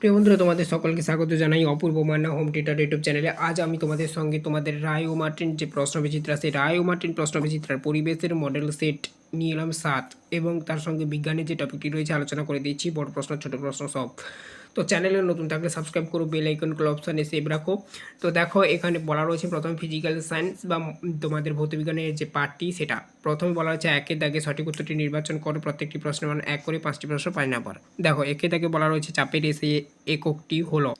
প্রিয় বন্ধুরা, তোমাদের সকলকে স্বাগত জানাই Apurba Manna home theatre YouTube চ্যানেলে। আজ আমি তোমাদের সঙ্গে তোমাদের রায় ও মার্টিন যে প্রশ্ন বিচিত্রা, সেই রায় ও মার্টিন প্রশ্ন বিচিত্রার পরিবেশের মডেল সেট নিয়ে এলাম সাত এবং তার সঙ্গে বিজ্ঞানের যে টপিকটি রয়েছে, আলোচনা করে দিচ্ছি। বড় প্রশ্ন, ছোট প্রশ্ন, সব। তো চ্যানেলে নতুন থাকলে সাবস্ক্রাইব করো বেল আইকন কল অপশানে সেভ রাখো। তো দেখো, এখানে বলা রয়েছে প্রথম ফিজিক্যাল সায়েন্স বা তোমাদের ভৌতবিজ্ঞানের যে পার্টটি সেটা। প্রথমে বলা হচ্ছে একের দাগে সঠিক উত্তরটি নির্বাচন করো, প্রত্যেকটি প্রশ্নের মান এক করে পাঁচটি প্রশ্ন পাঁচ নাম্বার। দেখো একে দাগে বলা রয়েছে চাপের এসে এককটি হলো।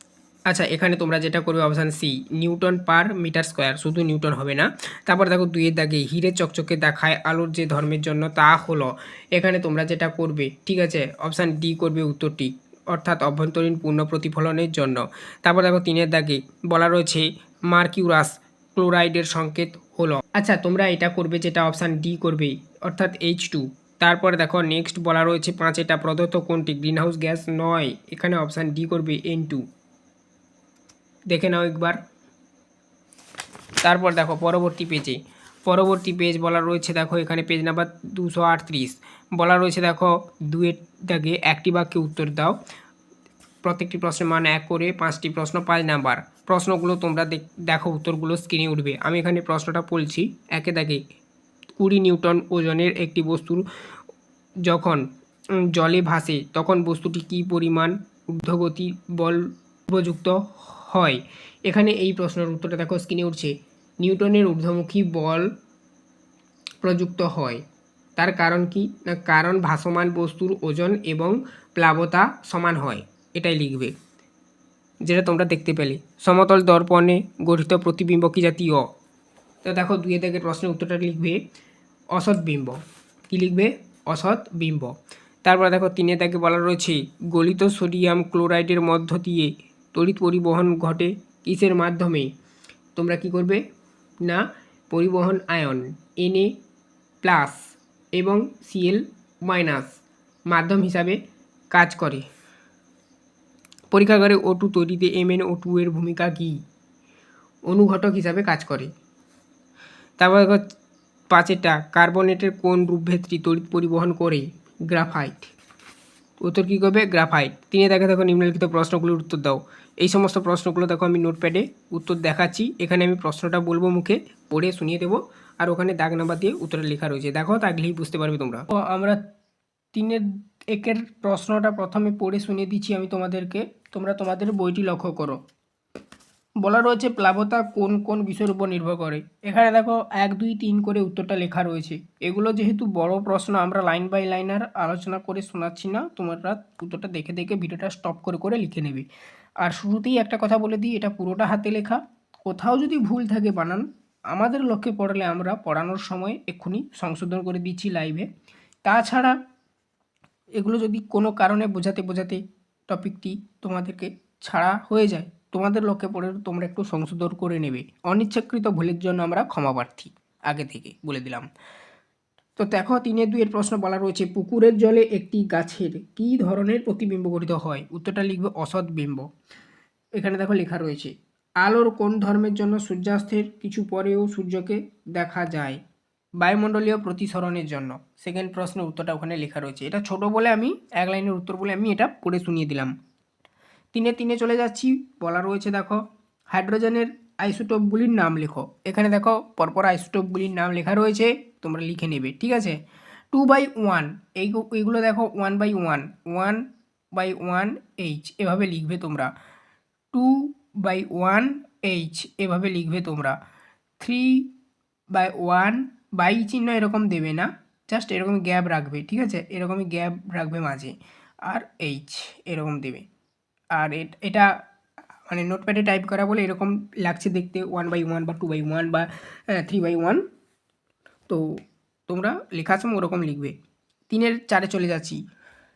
আচ্ছা এখানে তোমরা যেটা করবে option C newton per metre square. শুধু নিউটন হবে না। তারপর দেখো, দুইয়ের দাগে হিরে চকচকে দেখায় আলোর যে ধর্মের জন্য তা হলো। এখানে তোমরা যেটা করবে, ঠিক আছে? অপশান ডি করবে উত্তরটি। অর্থাৎ অভ্যন্তরীণ পূর্ণ প্রতিফলনের জন্য। তারপর দেখো তিনের দাগে বলা রয়েছে মার্কিউরাস ক্লোরাইডের সংকেত হলো। আচ্ছা তোমরা এটা করবে যেটা অপশান ডি করবে, অর্থাৎ এইচ টু। তারপর দেখো নেক্সট বলা রয়েছে পাঁচ, এটা প্রদত্ত কোনটি? গ্রিনহাউস গ্যাস নয়। এখানে অপশান ডি করবে এন টু। দেখে নাও একবার। তারপর দেখো পরবর্তী পেজে পরবর্তী পেজ বলা রয়েছে, দেখো এখানে পেজ নাম্বার দুশো আটত্রিশ। বলা রয়েছে, দেখো, দুয়ের দাগে একটি বাক্যে উত্তর দাও। প্রত্যেকটি প্রশ্নের মান এক করে পাঁচটি প্রশ্ন পাঁচ নাম্বার প্রশ্নগুলো তোমরা দেখ- উত্তরগুলো স্ক্রিনে উঠবে। আমি এখানে প্রশ্নটা বলছি, একে দাগে কুড়ি নিউটন ওজনের একটি বস্তুর যখন জলে ভাসে, তখন বস্তুটি কী পরিমাণ ঊর্ধ্বগতি বল উপযুক্ত হয়? এখানে এই প্রশ্নের উত্তরটা দেখো স্ক্রিনে উঠছে। নিউটনের ঊর্ধ্বমুখী বল প্রযুক্ত হয়। তার কারণ কি? না, কারণ ভাসমান বস্তুর ওজন এবং প্লাবতা সমান হয়। এটাই লিখবে। যেটা তোমরা দেখতে পেলে। সমতল দর্পণে গঠিত প্রতিবিম্ব কি জাতীয়। তো দেখো, দুই থেকে প্রশ্নের উত্তরটা লিখবে অসৎ বিম্ব। কী লিখবে? অসৎ বিম্ব। তারপর দেখো, তিনে তাকে বলা রয়েছে, গলিত সোডিয়াম ক্লোরাইডের মধ্য দিয়ে তড়িৎ পরিবহন ঘটে কিসের মাধ্যমে? তোমরা কি করবে? না পরিবহন আয়ন এনএ প্লাস এবং সিএল মাইনাস মাধ্যম হিসাবে কাজ করে। পরীক্ষাগারে ও তৈরিতে এমএন ও টু এর ভূমিকা কী? অনুঘটক হিসাবে কাজ করে। তারপর পাঁচেরটা কার্বনেটের কোন রূপভেদটি তড়িৎ পরিবহন করে? গ্রাফাইট উত্তর কী করবে? গ্রাফাইট। তিনি দেখে, দেখো নিম্নলিখিত প্রশ্নগুলোর উত্তর দাও। এই সমস্ত প্রশ্নগুলো দেখো আমি নোটপ্যাডে উত্তর দেখাচ্ছি। এখানে আমি প্রশ্নটা বলব মুখে, পড়ে শুনিয়ে দেবো। আর ওখানে দাগ নাম্বার দিয়ে উত্তরে লেখা রয়েছে। দেখো তাগলেই বুঝতে পারবে তোমরা। তো আমরা তিনের একের প্রশ্নটা প্রথমে পড়ে শুনিয়ে দিচ্ছি আমি তোমাদেরকে। তোমরা তোমাদের বইটি লক্ষ্য করো। বলা রয়েছে প্লাবতা কোন কোন বিষয়ের উপর নির্ভর করে। এখানে দেখো এক, দুই, তিন করে উত্তরটা লেখা রয়েছে। এগুলো যেহেতু বড় প্রশ্ন, আমরা লাইন বাই লাইন আর আলোচনা করে শোনাচ্ছি না, তোমরা উত্তরটা দেখে দেখে ভিডিওটা স্টপ করে করে লিখে নেবে। আর শুরুতেই একটা কথা বলে দিই, এটা পুরোটা হাতে লেখা। কোথাও যদি ভুল থাকে বানান, আমাদের লক্ষ্যে পড়লে আমরা পড়ানোর সময় এক্ষুনি সংশোধন করে দিচ্ছি লাইভে তাছাড়া এগুলো যদি কোনো কারণে বোঝাতে বোঝাতে টপিকটি তোমাদেরকে ছাড়া হয়ে যায় তোমাদের লক্ষ্যে পড়ে তোমরা একটু সংশোধন করে নেবে। অনিচ্ছাকৃত ভুলের জন্য আমরা ক্ষমা প্রার্থী। আগে থেকে বলে দিলাম। তো দেখো, তিনের দুইয়ের প্রশ্ন বলা রয়েছে, পুকুরের জলে একটি গাছের কী ধরনের প্রতিবিম্ব গঠিত হয়? উত্তরটা লিখবে অসৎ বিম্ব। এখানে দেখো লেখা রয়েছে, আলোর কোন ধর্মের জন্য সূর্যাস্তের কিছু পরেও সূর্যকে দেখা যায়? বায়ুমণ্ডলীয় প্রতিসরণের জন্য। সেকেন্ড প্রশ্নের উত্তরটা ওখানে লেখা রয়েছে। এটা ছোট বলে আমি, এক লাইনের উত্তর বলে আমি এটা পড়ে শুনিয়ে দিলাম। তিনে তিনে চলে যাচ্ছি, বলা রয়েছে দেখো, হাইড্রোজেনের আইসোটোপগুলির নাম লেখো। এখানে দেখো, পরপর আইসোটোপগুলির নাম লেখা রয়েছে, তোমরা লিখে নেবে, ঠিক আছে? টু বাই ওয়ান, এই এইগুলো দেখো, one by one one by one H, এভাবে লিখবে তোমরা। টু বাই ওয়ান এইচ, এভাবে লিখবে তোমরা। থ্রি বাই ওয়ান, বাই চিহ্ন এরকম দেবে না, জাস্ট এরকম গ্যাপ রাখবে, ঠিক আছে? এরকমই গ্যাপ রাখবে মাঝে, আর এইচ এরকম দেবে। আর এট- মানে নোটপ্যাডে টাইপ করা বলে এরকম লাগছে দেখতে ওয়ান বাই ওয়ান বা টু বাই ওয়ান বা থ্রি বাই ওয়ান তো তোমরা লেখার সময় ওরকম লিখবে। তিনের চারে চলে যাচ্ছি।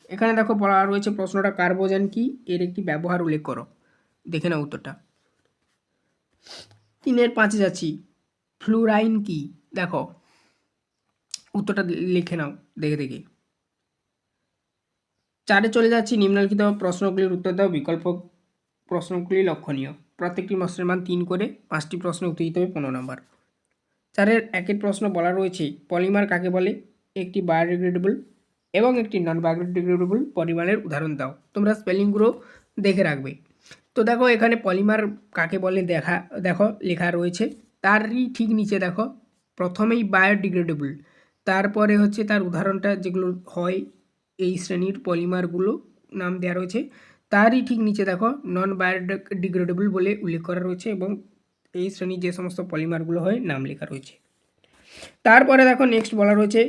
এখানে দেখো বলা রয়েছে, প্রশ্নটা কার্বোজেন কি? এর একটি ব্যবহার উল্লেখ করো। দেখে নাও উত্তরটা। তিনের পাঁচে যাচ্ছি। ফ্লুরাইন কি? দেখো, উত্তরটা লিখে নাও, দেখে দেখে। চারে চলে যাচ্ছি, নিম্নলিখিত প্রশ্নগুলির উত্তর দাও, বিকল্প প্রশ্নগুলি লক্ষণীয়। প্রত্যেকটি প্রশ্নের মান তিন করে, পাঁচটি প্রশ্ন উত্তর দিতে হবে পনেরো নম্বর। চারের একের প্রশ্ন বলা রয়েছে, পলিমার কাকে বলে? একটি বায়োডিগ্রেডেবল এবং একটি নন বায়োডিগ্রেডেবল পলিমারের উদাহরণ দাও। তোমরা স্পেলিংগুলো দেখে রাখবে। তো দেখো, এখানে পলিমার কাকে বলে দেখা, দেখো, লেখা রয়েছে। তারই ঠিক নিচে দেখো, প্রথমেই বায়োডিগ্রেডেবল, তারপরে হচ্ছে তার উদাহরণটা যেগুলো হয় এই শ্রেণির পলিমারগুলো নাম দেওয়া রয়েছে। তারই ঠিক নিচে দেখো নন বায়োডিগ্রেডেবল বলে উল্লেখ করা রয়েছে এবং এই শ্রেণির যে সমস্ত পলিমারগুলো হয়, নাম লেখা রয়েছে। তারপরে দেখো নেক্সট বলা রয়েছে,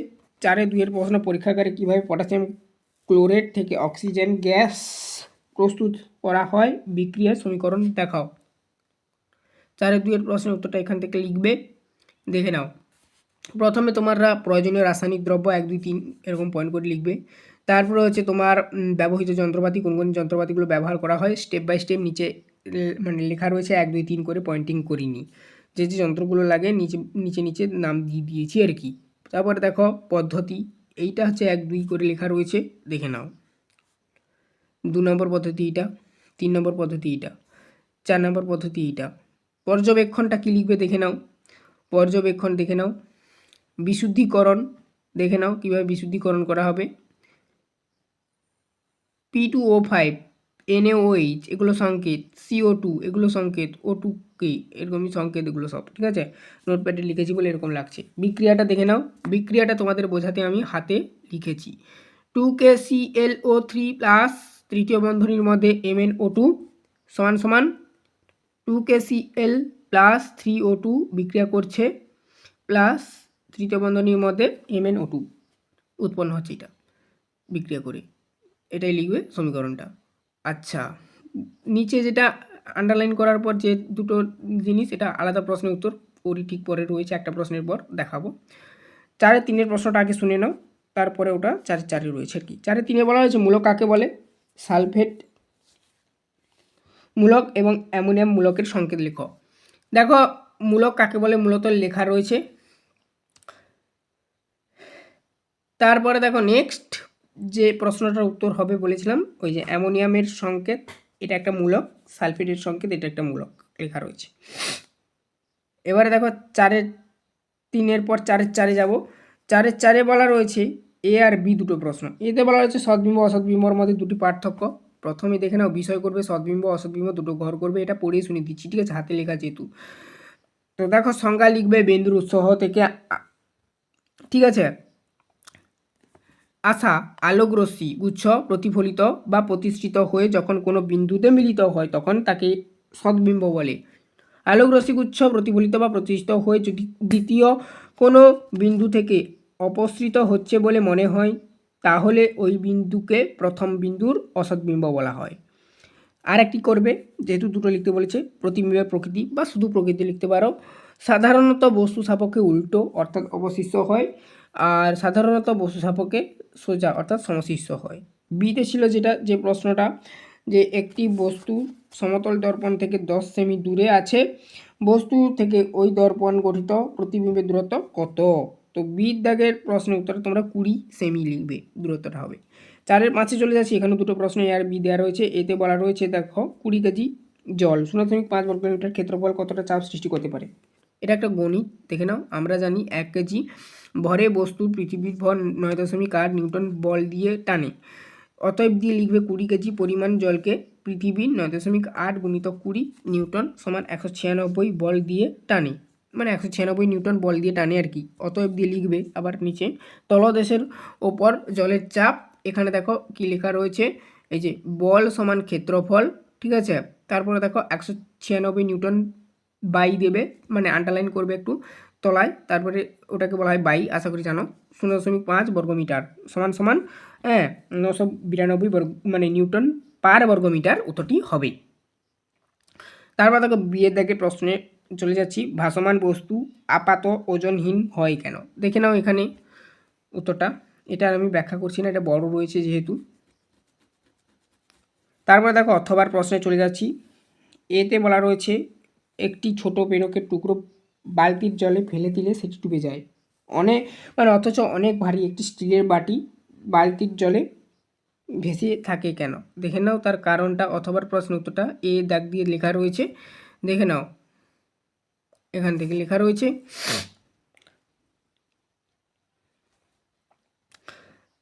চারে দুইয়ের প্রশ্ন পরীক্ষাগারে কীভাবে পটাশিয়াম ক্লোরেট থেকে অক্সিজেন গ্যাস প্রস্তুত করা হয় বিক্রিয়ার সমীকরণ দেখাও। চারে দুইয়ের প্রশ্নের উত্তরটা এখান থেকে লিখবে, দেখে নাও। প্রথমে তোমরা প্রয়োজনীয় রাসায়নিক দ্রব্য এক দুই তিন এরকম পয়েন্ট করে লিখবে। তারপরে হচ্ছে তোমার ব্যবহৃত যন্ত্রপাতি, কোন কোন যন্ত্রপাতিগুলো ব্যবহার করা হয় স্টেপ বাই স্টেপ নিচে মানে লেখা রয়েছে এক, দুই, তিন করে পয়েন্টিং করিনি। যে যে যন্ত্রগুলো লাগে, নিচে নিচে নিচে নাম দিয়ে দিয়েছি আর কি। তারপরে দেখো, পদ্ধতি, এইটা হচ্ছে এক, দুই করে লেখা রয়েছে, দেখে নাও। দু নম্বর পদ্ধতি এটা তিন নম্বর পদ্ধতি এটা চার নম্বর পদ্ধতি এটা পর্যবেক্ষণটা কী লিখবে দেখে নাও। পর্যবেক্ষণ দেখে নাও। বিশুদ্ধিকরণ দেখে নাও, কীভাবে বিশুদ্ধিকরণ করা হবে। P two O five N A O H এগুলো সংকেত সিও টু এগুলো সংকেত ও টু কে এরকমই সংকেত এগুলো সব, ঠিক আছে? নোটপ্যাডে লিখেছি বলে এরকম লাগছে। বিক্রিয়াটা দেখে নাও। বিক্রিয়াটা তোমাদের বোঝাতে আমি হাতে লিখেছি। Two K C L O three plus তৃতীয় বন্ধনীর মধ্যে এম এন ও টু সমান সমান two K C L plus three O two বিক্রিয়া করছে প্লাস তৃতীয় বন্ধনীর মধ্যে এম এন ও টু উৎপন্ন হচ্ছে এটা, বিক্রিয়া করে। এটাই লিখবে সমীকরণটা। আচ্ছা নিচে যেটা আন্ডারলাইন করার পর যে দুটো জিনিস, এটা আলাদা প্রশ্নের উত্তর, ওরই ঠিক পরে রয়েছে একটা প্রশ্নের পর, দেখাবো। চারে তিনের প্রশ্নটা আগে শুনে নাও, তারপরে ওটা চারে চারে রয়েছে আর কি। চারে তিনে বলা হয়েছে মূলক কাকে বলে? সালফেট মূলক এবং অ্যামোনিয়াম মূলকের সংকেত লেখো। দেখো, মূলক কাকে বলে? মূলত লেখা রয়েছে। তারপরে দেখো নেক্সট যে প্রশ্নটার উত্তর হবে বলেছিলাম, ওই যে অ্যামোনিয়ামের সংকেত, এটা একটা মূলক সালফেটের সংকেত, এটা একটা মূলক লেখা রয়েছে। এবারে দেখো, চারের তিনের পর চারের চারে যাব। চারের চারে বলা রয়েছে এ আর বি দুটো প্রশ্ন। এতে বলা রয়েছে সদ্বিম্ব, অসদ্বিম্বর মধ্যে দুটি পার্থক্য। প্রথমে দেখে নাও, বিষয় করবে সদ্বিম্ব, অসদ্বিম্ব, দুটো ঘর করবে, এটা পড়িয়ে শুনে দিচ্ছি, ঠিক আছে, হাতে লেখা যেহেতু। তো দেখো, সংজ্ঞা লিখবে বিন্দুর উৎসহ থেকে ঠিক আছে? আসা আলোকরশ্মি গুচ্ছ প্রতিফলিত বা প্রতিষ্ঠিত হয়ে যখন কোনো বিন্দুতে মিলিত হয় তখন তাকে সদ্বিম্ব বলে। আলোকরশ্মি গুচ্ছ প্রতিফলিত বা প্রতিষ্ঠিত হয়ে যদি দ্বিতীয় কোনো বিন্দু থেকে অপসৃত হচ্ছে বলে মনে হয়, তাহলে ওই বিন্দুকে প্রথম বিন্দুর অসদ্বিম্ব বলা হয়। আর একটি করবে, যেহেতু দুটো লিখতে বলেছে, প্রতিবিম্বের প্রকৃতি বা শুধু প্রকৃতি লিখতে পারো। সাধারণত বস্তু সাপেক্ষে উল্টো অর্থাৎ অবশিষ্ট হয়। আর সাধারণত বস্তু সাপকে সোজা অর্থাৎ সমশিষ্য হয়। বিতে ছিল যেটা, যে প্রশ্নটা, যে একটি বস্তু সমতল দর্পণ থেকে দশ সেমি দূরে আছে, বস্তু থেকে ওই দর্পণ গঠিত প্রতিবিম্বের দূরত্ব কত? তো বিদ দাগের প্রশ্নের উত্তরে তোমরা কুড়ি সেমি লিখবে, দূরত্বটা হবে। চারের পাঁচে চলে যাচ্ছি, এখানে দুটো প্রশ্ন এ আর বি দেওয়া রয়েছে। এতে বলা রয়েছে, দেখো, কুড়ি কেজি জল। শূন্য দশমিক পাঁচ বর্গ কিলোমিটার ক্ষেত্রফল কতটা চাপ সৃষ্টি করতে পারে? এটা একটা গণিত, দেখে নাও। আমরা জানি এক কেজি ভরে বস্তু পৃথিবীর ভর নয় দশমিক আট নিউটন বল দিয়ে টানে। অতএব দিয়ে লিখবে কুড়ি কেজি পরিমাণ জলকে পৃথিবীর নয় দশমিক আট গুণিত কুড়ি নিউটন সমান একশো ছিয়ানব্বই বল দিয়ে টানে। মানে একশো ছিয়ানব্বই নিউটন বল দিয়ে টানে আর কি। অতএব দিয়ে লিখবে আবার নিচে, তলদেশের ওপর জলের চাপ, এখানে দেখো কি লেখা রয়েছে? এই যে বল সমান ক্ষেত্রফল, ঠিক আছে? তারপরে দেখো একশো ছিয়ানব্বই নিউটন বাই দেবে মানে আন্ডারলাইন করবে একটু। তলায়, তারপরে ওটাকে বলা হয় বাই, আশা করি জানো। শূন্য দশমিক পাঁচ বর্গমিটার, সমান সমান হ্যাঁ নশো বিরানব্বই বর্গ মানে নিউটন পার বর্গমিটার উত্তরটি হবে। তারপর দেখো বিয়ের দাগে প্রশ্নে চলে যাচ্ছি, ভাসমান বস্তু আপাত ওজনহীন হয় কেন? দেখে নাও এখানে উত্তরটা। এটা আমি ব্যাখ্যা করছি না, এটা বড় রয়েছে যেহেতু। তারপরে দেখো অথবার প্রশ্নে চলে যাচ্ছি। এতে বলা রয়েছে, একটি ছোট পেরকের টুকরো বালতির জলে ফেলে দিলে সেটি ডুবে যায়। অনেক মানে অথচ অনেক ভারী একটি স্টিলের বাটি বালতির জলে ভেসে থাকে কেন? দেখে নাও তার কারণটা অথবা প্রশ্ন উত্তরটা এ দাগ দিয়ে লেখা রয়েছে। দেখে নাও। এখান থেকে লেখা রয়েছে,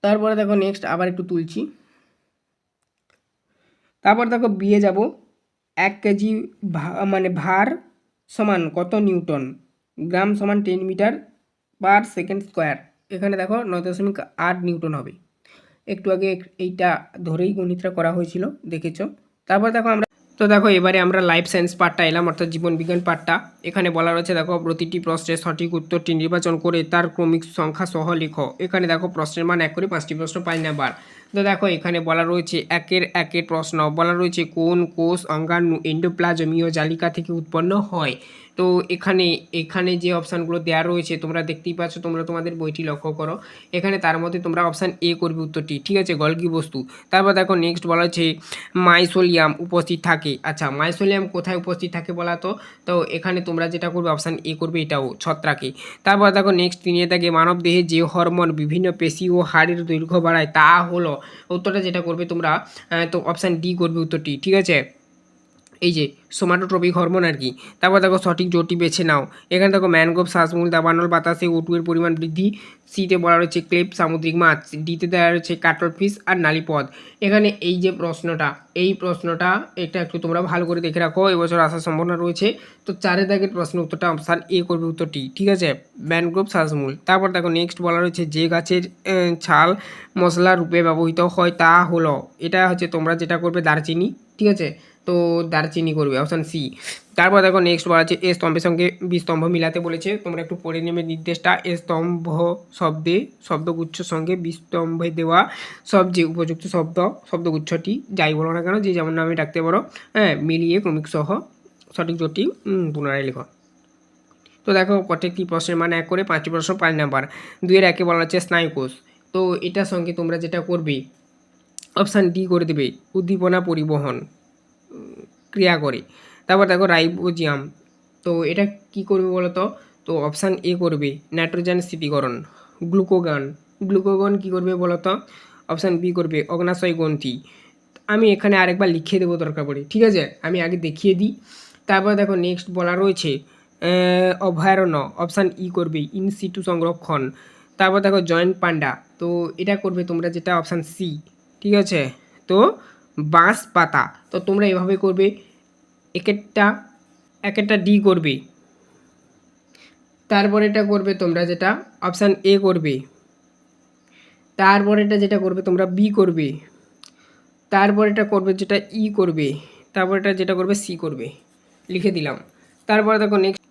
তারপরে দেখো নেক্সট আবার একটু তুলছি। তারপর দেখো বিয়ে যাব, এক কেজি মানে ভার সমান কত নিউটন? গ্রাম সমান ten metre per second square এখানে দেখো নয় দশমিক আট নিউটন হবে। একটু আগে এইটা ধরেই গণিতটা করা হয়েছিল, দেখেছ? তারপর দেখো আমরা তো দেখো এবারে আমরা লাইফ সায়েন্স পার্টটা এলাম, অর্থাৎ জীবন বিজ্ঞান পার্টটা এখানে বলা রয়েছে দেখো প্রতিটি প্রশ্নের সঠিক উত্তরটি নির্বাচন করে তার ক্রমিক সংখ্যা সহ লেখো। এখানে দেখো প্রশ্নের মান এক করে পাঁচটি প্রশ্ন পাই নাম্বার। তো দেখো, এখানে বলা রয়েছে একের একের প্রশ্ন। বলা রয়েছে কোন কোষ অঙ্গাণু এন্ডোপ্লাজমীয় জালিকা থেকে উৎপন্ন হয়? তো এখানে এখানে যে অপশানগুলো দেওয়া রয়েছে, তোমরা দেখতেই পাচ্ছ, তোমরা তোমাদের বইটি লক্ষ্য করো। এখানে তার মধ্যে তোমরা অপশান এ করবে উত্তরটি, ঠিক আছে, গলগি বস্তু। তারপর দেখো নেক্সট বলা হচ্ছে মাইসোলিয়াম উপস্থিত থাকে। আচ্ছা মাইসোলিয়াম কোথায় উপস্থিত থাকে বলা তো? তো এখানে তোমরা যেটা করবে, অপশান এ করবে, এটাও ছত্রাকে। তারপর দেখো নেক্সট তিনে থাকে মানব দেহে যে হরমোন বিভিন্ন পেশি ও হাড়ের দৈর্ঘ্য বাড়ায়, তা হলো, উত্তরটা যেটা করবে তোমরা তো অপশান ডি করবে উত্তরটি, ঠিক আছে? এই যে সোমাটোট্রপিক হরমোন আর কি, তারপর দেখো সঠিক জোরটি বেছে নাও। এখানে দেখো ম্যানগ্রোভ, শ্বাসমূল, দাবানল, বাতাসে ওটুয়ের পরিমাণ বৃদ্ধি, সিতে বলা রয়েছে ক্লেপ, সামুদ্রিক মাছ, ডিতে দেওয়া রয়েছে কাটল ফিশ আর নালিপদ। এখানে এই যে প্রশ্নটা, এই প্রশ্নটা এটা একটু তোমরা ভালো করে দেখে রাখো, এবছর আসার সম্ভাবনা রয়েছে। তো চারের দাগের প্রশ্ন উত্তরটা অপশান এ করবে উত্তরটি, ঠিক আছে? ম্যানগ্রোভ, শ্বাসমূল। তারপর দেখো নেক্সট বলা রয়েছে যে গাছের ছাল, মশলা রূপে ব্যবহৃত হয় তা হলো, এটা হচ্ছে তোমরা যেটা করবে দারচিনি, ঠিক আছে? তো দারচিনি করবে অপশান সি তারপর দেখো নেক্সট বলা আছে এ স্তম্ভের সঙ্গে বি স্তম্ভ মিলাতে বলেছে তোমরা একটু পড়ে নেবে নির্দেশটা এ স্তম্ভ শব্দে শব্দগুচ্ছ সঙ্গে বি স্তম্ভে দেওয়া সবচেয়ে উপযুক্ত শব্দ শব্দগুচ্ছটি যাই বলো না কেন যে যেমন নামে ডাকতে পারো হ্যাঁ মিলিয়ে ক্রমিক সহ সঠিক উম, পুনরায় লেখো। তো দেখো প্রত্যেকটি প্রশ্নের মানে এক করে পাঁচটি প্রশ্ন পাঁচ নাম্বার। দুইয়ের একে বলা হচ্ছে স্নায়ুকোষ। তো এটার সঙ্গে তোমরা যেটা করবে অপশান ডি করে দেবে উদ্দীপনা পরিবহন। ক্রিয়া করে। তারপর দেখো রাইবোজিয়াম। তো এটা কি করবে বলো তো অপশান এ করবে নাইট্রোজেন স্থিতিকরণ গ্লুকোগান গ্লুকোগন কি করবে বলো তো অপশান বি করবে, অগ্নাশয় গ্রন্থি। আমি এখানে আরেকবার লিখিয়ে দেবো দরকার পড়ে, ঠিক আছে? আমি আগে দেখিয়ে দিই। তারপর দেখো নেক্সট বলা রয়েছে অভয়ারণ্য। অপশান ই করবে ইন সিটু সংরক্ষণ। তারপর দেখো জয়েন্ট পান্ডা তো এটা করবে তোমরা যেটা অপশান সি ঠিক আছে? তো বাঁশ পাতা তো তোমরা এভাবে করবে এক একটা এক একটা ডি করবে। তারপর এটা করবে তোমরা যেটা অপশান এ করবে। তারপর এটা যেটা করবে তোমরা বি করবে। তারপর এটা করবে যেটা ই করবে। তারপর এটা যেটা করবে সি করবে। লিখে দিলাম। তারপরে দেখো নেক্সট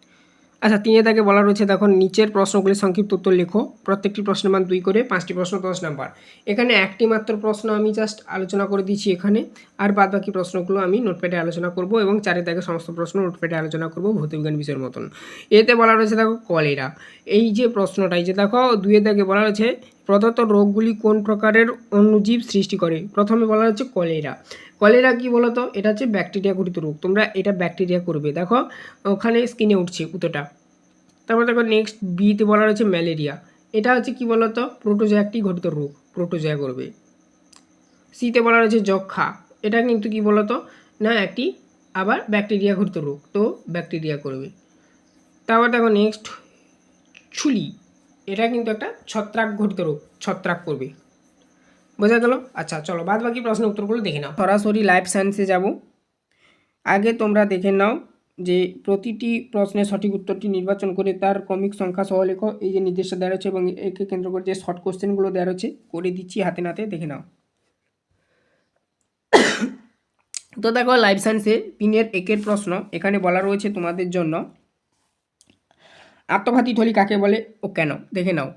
আচ্ছা তিনে তাকে বলা রয়েছে, দেখো, নিচের প্রশ্নগুলি সংক্ষিপ্ত উত্তর লেখো। প্রত্যেকটি প্রশ্নের মান দুই করে, পাঁচটি প্রশ্ন দশ নাম্বার। এখানে একটি মাত্র প্রশ্ন আমি জাস্ট আলোচনা করে দিচ্ছি এখানে, আর বাদ বাকি প্রশ্নগুলো আমি নোটপ্যাডে আলোচনা করব এবং চারে তাকে সমস্ত প্রশ্ন নোটপ্যাডে আলোচনা করব ভৌতবিজ্ঞান বিষয়ের মতন। এতে বলা রয়েছে, দেখো, কলেরা। এই যে প্রশ্নটাই যে দেখো দুয়ে তাকে বলা রয়েছে প্রদত্ত রোগগুলি কোন প্রকারের অণুজীব সৃষ্টি করে? প্রথমে বলা হচ্ছে কলেরা। কলেরা কি বলতো? এটা হচ্ছে ব্যাকটেরিয়া ঘটিত রোগ। তোমরা এটা ব্যাকটেরিয়া করবে। দেখো, ওখানে স্কিনে উঠছে উতোটা। তারপর দেখো নেক্সট বিতে বলা রয়েছে ম্যালেরিয়া এটা হচ্ছে কি বলতো? প্রোটোজোয়া একটি ঘটিত রোগ। প্রোটোজোয়া করবে। সিতে বলা রয়েছে যক্ষা। এটা কিন্তু কি বলতো? না, একটি আবার ব্যাকটেরিয়া ঘটিত রোগ। তো ব্যাকটেরিয়া করবে। তারপর দেখো নেক্সট ছুলি। এটা কিন্তু একটা ছত্রাক ঘটিত রোগ, ছত্রাক করবে। বোঝা গেল? আচ্ছা চলো বাদ বাকি প্রশ্ন উত্তরগুলো দেখে নাও। সরাসরি লাইফ সায়েন্সে যাব। আগে তোমরা দেখে নাও যে প্রতিটি প্রশ্নের সঠিক উত্তরটি নির্বাচন করে তার ক্রমিক সংখ্যা সহ লেখো। এই যে নির্দেশটা দেওয়া রয়েছে এবং একে কেন্দ্র করে যে শর্ট কোশ্চেনগুলো দেওয়া রয়েছে, করে দিচ্ছি হাতে নাতে, দেখে নাও। তো দেখো লাইফ সায়েন্সে তিনের একের প্রশ্ন এখানে বলা রয়েছে তোমাদের জন্য। আত্মঘাতী থলি কাকে বলে? ও কেন? দেখে নাও।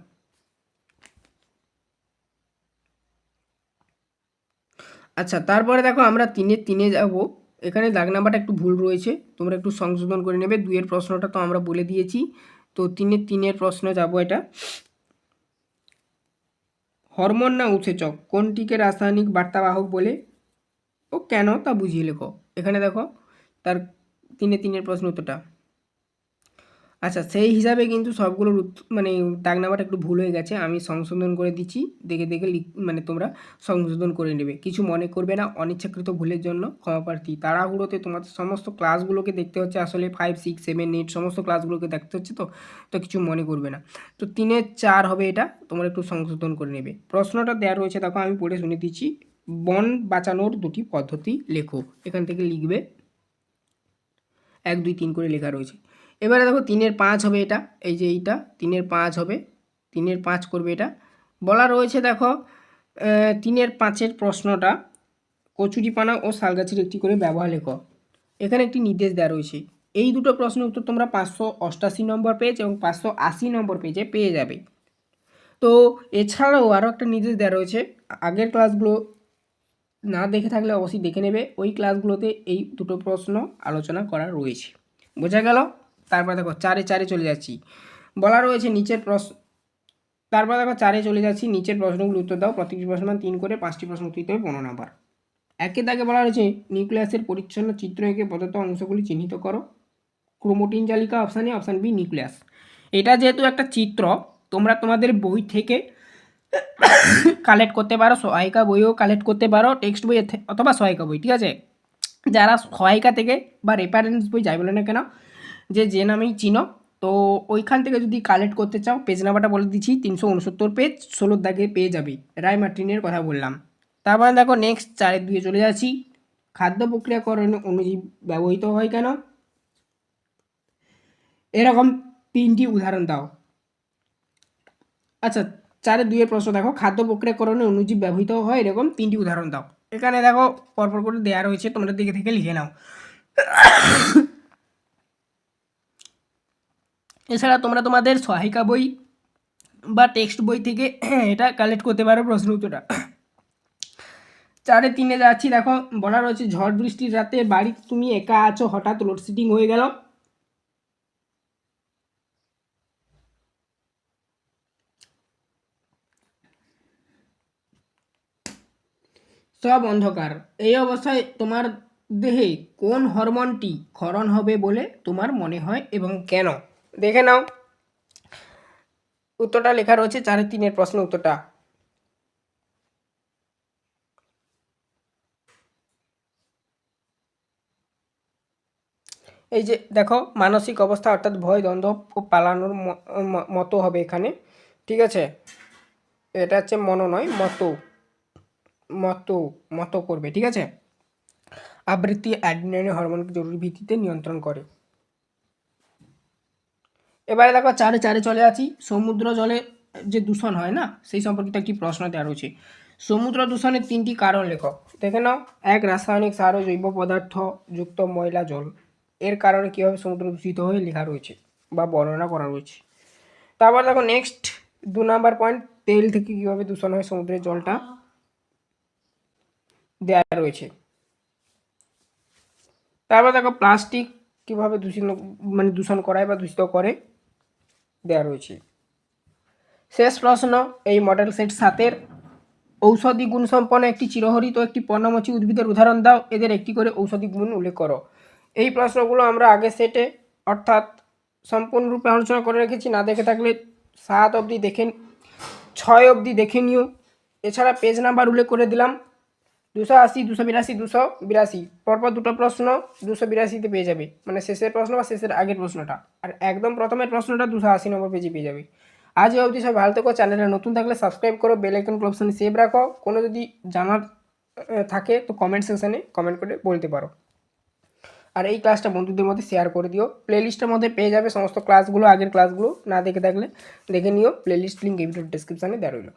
আচ্ছা তারপরে দেখো আমরা তিনে তিনে যাব। এখানে দাগ নাম্বারটা একটু ভুল রয়েছে। তোমরা একটু সংশোধন করে নেবে। দুইয়ের প্রশ্নটা তো আমরা বলে দিয়েছি। তো তিনের তিনের প্রশ্ন যাব এটা। হরমোন না উৎসেচক? কোনটিকে রাসায়নিক বার্তাবাহক বলে? ও কেন? তা বুঝিয়ে লেখো। এখানে দেখো, তার তিনে তিনের প্রশ্ন উত্তরটা। আচ্ছা সেই হিসাবে কিন্তু সবগুলোর মানে দাগ নাম্বারটা একটু ভুল হয়ে গেছে। আমি সংশোধন করে দিচ্ছি। দেখে দেখে মানে তোমরা সংশোধন করে নেবে। কিছু মনে করবে না, অনিচ্ছাকৃত ভুলের জন্য ক্ষমাপ্রার্থী। তাড়াহুড়োতে তোমাদের সমস্ত ক্লাসগুলোকে দেখতে হচ্ছে। আসলে ফাইভ সিক্স সেভেন এইট সমস্ত ক্লাসগুলোকে দেখতে হচ্ছে তো? তো কিছু মনে করবে না। তো তিনের চার হবে এটা। তোমরা একটু সংশোধন করে নেবে। প্রশ্নটা দেওয়া রয়েছে, দেখো আমি পড়ে শুনে দিচ্ছি। বন বাঁচানোর দুটি পদ্ধতি লেখো। এখান থেকে লিখবে। এক, দুই, তিন করে লেখা রয়েছে। এবারে দেখো তিনের পাঁচ হবে এটা, এই যে এইটা, তিনের পাঁচ হবে, তিনের পাঁচ করবে এটা। বলা রয়েছে দেখো তিনের পাঁচের প্রশ্নটা কচুরিপানা ও শালগাছের একটি করে ব্যবহার লেখ। এখানে একটি নির্দেশ দেওয়া রয়েছে। এই দুটো প্রশ্নের উত্তর তোমরা পাঁচশো অষ্টাশি নম্বর পেজ এবং পাঁচশো আশি নম্বর পেজে পেয়ে যাবে। তো এছাড়াও আরও একটা নির্দেশ দেওয়া রয়েছে। আগের ক্লাসগুলো না দেখে থাকলে অবশ্যই দেখে নেবে। ওই ক্লাসগুলোতে এই দুটো প্রশ্ন আলোচনা করা রয়েছে। বোঝা গেল? তারপর দেখো চারে চারে চলে যাচ্ছি। বলা রয়েছে নিচের প্রশ্ন তারপর দেখো চারে চলে যাচ্ছি, নিচের প্রশ্নগুলো উত্তর দাও। প্রত্যেকটি প্রশ্ন তিন করে পাঁচটি প্রশ্ন উত্তর দিতে হবে, পনেরো নাম্বার। একে দাগে বলা রয়েছে নিউক্লিয়াসের পরিচ্ছন্ন চিত্র এঁকে প্রদত্ত অংশগুলি চিহ্নিত করো। ক্রোমোটিন জালিকা option A option B nucleus. এটা যেহেতু একটা চিত্র, তোমরা তোমাদের বই থেকে কালেক্ট করতে পারো, সহায়িকা বইও কালেক্ট করতে পারো টেক্সট বই অথবা সহায়িকা বই, ঠিক আছে? যারা সহায়িকা থেকে বা রেফারেন্স বই যাই বলে না কেন যে যে নামেই চিনো, তো ওইখান থেকে যদি কালেক্ট করতে চাও পেজ নাম্বারটা বলে দিচ্ছি, তিনশো উনসত্তর পেজ ষোলোর দাগে পেয়ে যাবে। রায় মার্টিনের কথা বললাম। তারপরে দেখো নেক্সট চারের দিকে চলে যাচ্ছি। খাদ্য প্রক্রিয়াকরণে অনুজীব ব্যবহৃত হয় কেন? এরকম তিনটি উদাহরণ দাও। আচ্ছা চারের দুইয়ের প্রশ্ন দেখো। খাদ্য প্রক্রিয়াকরণে অনুজীব ব্যবহৃত হয় এরকম তিনটি উদাহরণ দাও। এখানে দেখো পরপর করে দেওয়া রয়েছে, তোমরা দিকে থেকে লিখে নাও। এছাড়া তোমরা তোমাদের সহায়িকা বই বা টেক্সট বই থেকে এটা কালেক্ট করতে পারো প্রশ্ন উত্তরটা। চারে তিনে যাচ্ছি দেখো, বলা রয়েছে, ঝড় বৃষ্টির রাতে বাড়িতে তুমি একা আছো, হঠাৎ লোডশেডিং হয়ে গেল। সব অন্ধকার। এই অবস্থায় তোমার দেহে কোন হরমোনটি ক্ষরণ হবে বলে তোমার মনে হয় এবং কেন? দেখে নাও। উত্তরটা লেখা রয়েছে চারের তিনের প্রশ্ন উত্তরটা। এই যে দেখো, মানসিক অবস্থা অর্থাৎ ভয়, দ্বন্দ্ব পালানোর মতো হবে এখানে। ঠিক আছে? এটা হচ্ছে মনো নয় মতো মতো মতো করবে, ঠিক আছে? আবৃত্তি অ্যাড্রিনালিন হরমোনকে জরুরি ভিত্তিতে নিয়ন্ত্রণ করে। এবারে দেখো চারে চারে চলে আছি, সমুদ্র জলে যে দূষণ হয় না, সেই সম্পর্কিত একটি প্রশ্ন দেওয়া রয়েছে। সমুদ্র দূষণের তিনটি কারণ লেখো দেখে নাও, এক, রাসায়নিক সার ও জৈব পদার্থ যুক্ত ময়লা জল। এর কারণে কীভাবে সমুদ্র দূষিত হয়ে লেখা রয়েছে বা বর্ণনা করা রয়েছে। তারপর দেখো নেক্সট দু নাম্বার পয়েন্ট তেল থেকে কীভাবে দূষণ হয় সমুদ্রের জলটা? দেওয়া রয়েছে। তারপর দেখো প্লাস্টিক কীভাবে দূষিত মানে দূষণ করায় বা দূষিত করে? দেওয়া রয়েছে। শেষ প্রশ্ন, এই মডেল সেট সাতের ঔষধি গুণসম্পন্ন একটি চিরহরিত একটি পর্ণমোচী উদ্ভিদের উদাহরণ দাও। এদের একটি করে ঔষধি গুণ উল্লেখ করো। এই প্রশ্নগুলো আমরা আগের সেটে অর্থাৎ সম্পূর্ণরূপে আলোচনা করে রেখেছি। না দেখে থাকলে সাত অবধি দেখে ছয় অবধি দেখে নিও। এছাড়া পেজ নাম্বার উল্লেখ করে দিলাম। দুশো আশি, দুশো বিরাশি দুশো বিরাশি। পরপর দুটো প্রশ্ন দুশো বিরাশিতে পেয়ে যাবে। মানে শেষের প্রশ্ন বা শেষের আগের প্রশ্নটা। আর একদম প্রথমের প্রশ্নটা দুশো আশি নম্বর পেজে পেয়ে যাবে। আজ অবধি সব ভালো থেকো চ্যানেলটা নতুন থাকলে সাবস্ক্রাইব করো বেল আইকন অপশানে সেভ রাখো। কোনো যদি জানার থাকে তো কমেন্ট সেকশানে কমেন্ট করে বলতে পারো। আর এই ক্লাসটা বন্ধুদের মধ্যে শেয়ার করে দিও। প্লেলিস্টের মধ্যে পেয়ে যাবে সমস্ত ক্লাসগুলো আগের ক্লাসগুলো না দেখে থাকলে দেখে নিও। প্লেলিস্ট লিঙ্ক এই ভিডিওর ডিসক্রিপশানে দেওয়া রইল।